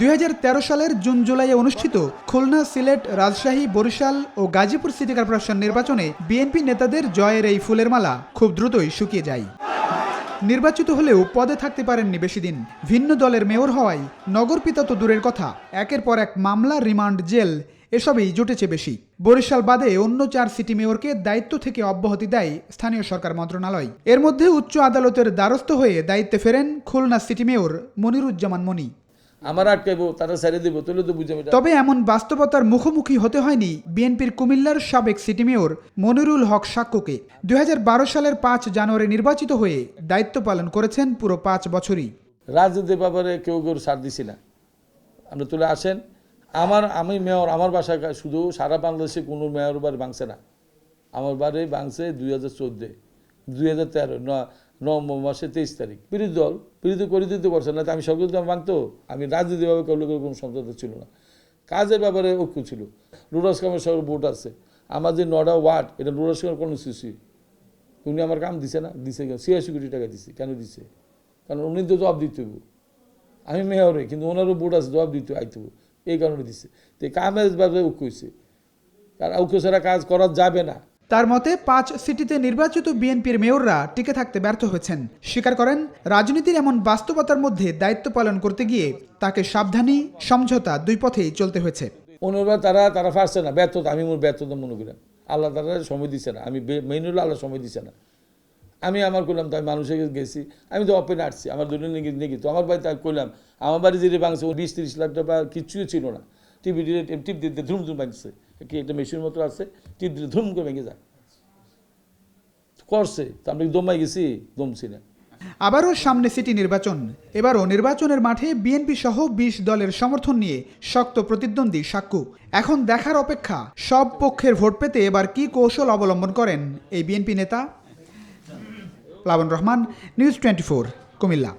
দুই হাজার তেরো সালের জুন জুলাইয়ে অনুষ্ঠিত খুলনা সিলেট, রাজশাহী, বরিশাল ও গাজীপুর সিটি কর্পোরেশন নির্বাচনে বিএনপি নেতাদের জয়ের এই ফুলের মালা খুব দ্রুতই শুকিয়ে যায়। নির্বাচিত হলেও পদে থাকতে পারেননি বেশি দিন ভিন্ন দলের মেয়র হওয়ায় নগরপিতা তো দূরের কথা। একের পর এক মামলা, রিমান্ড, জেল, এসবেই জুটেছে বেশি। বরিশাল বাদে অন্য চার সিটি মেয়রকে দায়িত্ব থেকে অব্যাহতি দেয় স্থানীয় সরকার মন্ত্রণালয়। এর মধ্যে উচ্চ আদালতের দ্বারস্থ হয়ে দায়িত্বে ফেরেন খুলনা সিটি মেয়র মনিরুজ্জামান মনি আমার আটকাইবো তারা ছেড়ে দিব তুলে তো বুঝে তবে এমন বাস্তবতার মুখোমুখি হতে হয়নি বিএনপির কুমিল্লার সাবেক সিটি মেয়র মনিরুল হক সাক্কুকে দুই সালের পাঁচ জানুয়ারি নির্বাচিত হয়ে দায়িত্ব পালন করেছেন পুরো পাঁচ বছরই। রাজনীতির ব্যাপারে কেউ কেউ সার দিছি না। আপনি তুলে আসেন। আমার আমি মেয়র আমার বাসায় শুধু সারা বাংলাদেশে কোনো মেয়র বাড়ি ভাঙছে না। আমার বাড়ি ভাঙছে দুই হাজার চোদ্দে। দুই হাজার তেরো নভেম্বর মাসে তেইশ তারিখ। বিরোধী দল, বিরোধী করে দিতে পারছে না আমি সকল দল ভাঙতো আমি রাজনীতিভাবে কাউকে কোনো সমঝোতা ছিল না। কাজের ব্যাপারে ঐক্য ছিল। রুরাস কামের ভোট আছে। আমার যে নটা ওয়ার্ড, এটা কামের কোনো সিসি উনি আমার কাম দিছে না, দিছে কেন? ছিয়াশি কোটি টাকা দিছে। কেন দিছে? কারণ উনি তো জবাব দিতে আমি মেয়রে, কিন্তু ওনারও বোর্ড আছে, জবাব দিতে আইতে এই কারণে দিছে। তো কামের ব্যাপারে ঐক্য হয়েছে কারণ ঐক্য ছাড়া কাজ করা যাবে না। তার মতে পাঁচ সিটিতে নির্বাচিত বিএনপির মেয়ররা টিকে থাকতে ব্যর্থ হয়েছেন স্বীকার করেন রাজনীতির এমন বাস্তবতার মধ্যে দায়িত্ব পালন করতে গিয়ে তাকে সাবধানী সমঝোতা দুই পথেই চলতে হয়েছে ওনারা তারা তারা পারছে না ব্যর্থতা আমি মোর ব্যর্থতা মনে করি আল্লাহ তারা সময় দিচ্ছে না আমি মেইন আল্লাহ সময় দিচ্ছে না আমি আমার করলাম তো আমি মানুষের কাছে গেছি আমি তো অপেন আসছি আমার দুটো নেগে নেগে তো আমার বাড়িতে করলাম আমার বাড়ি যেটা ও বিশ তিরিশ লাখ টাকা কিচ্ছুই ছিল না টিভি টিপ দিতে ধুম ধুম ভাঙছে কি একটা মেশিন মতো আছে টিপ ধুম করে ভেঙে যায়। করছে, তো আমরা দমাই গেছি? দমছি না। আবারও সামনে সিটি নির্বাচন। এবারও নির্বাচনের মাঠে বিএনপি সহ বিশ দলের সমর্থন নিয়ে শক্ত প্রতিদ্বন্দ্বী সাক্কু এখন দেখার অপেক্ষা, সব পক্ষের ভোট পেতে এবার কি কৌশল অবলম্বন করেন এই বিএনপি নেতা? Plabon Rahman, news twenty four, Cumilla.